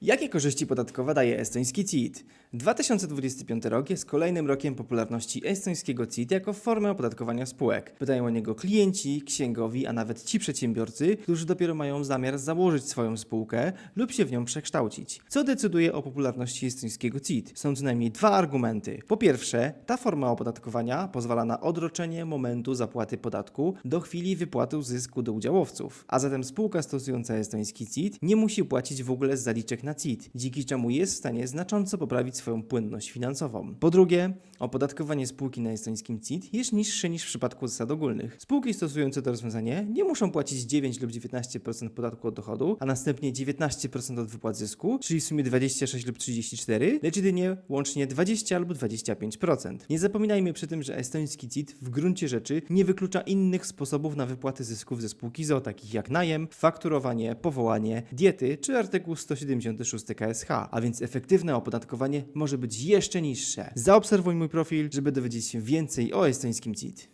Jakie korzyści podatkowe daje estoński CIT? 2025 rok jest kolejnym rokiem popularności estońskiego CIT jako formę opodatkowania spółek. Pytają o niego klienci, księgowi, a nawet ci przedsiębiorcy, którzy dopiero mają zamiar założyć swoją spółkę lub się w nią przekształcić. Co decyduje o popularności estońskiego CIT? Są co najmniej dwa argumenty. Po pierwsze, ta forma opodatkowania pozwala na odroczenie momentu zapłaty podatku do chwili wypłaty zysku do udziałowców, a zatem spółka stosująca estoński CIT nie musi płacić w ogóle zaliczek na CIT, dzięki czemu jest w stanie znacząco poprawić swoją płynność finansową. Po drugie, opodatkowanie spółki na estońskim CIT jest niższe niż w przypadku zasad ogólnych. Spółki stosujące to rozwiązanie nie muszą płacić 9 lub 19% podatku od dochodu, a następnie 19% od wypłat zysku, czyli w sumie 26 lub 34, lecz jedynie łącznie 20 albo 25%. Nie zapominajmy przy tym, że estoński CIT w gruncie rzeczy nie wyklucza innych sposobów na wypłatę zysków ze spółki ZO, takich jak najem, fakturowanie, powołanie, diety czy artykuł 176 KSH, a więc efektywne opodatkowanie może być jeszcze niższe. Zaobserwuj mój profil, żeby dowiedzieć się więcej o estońskim CIT.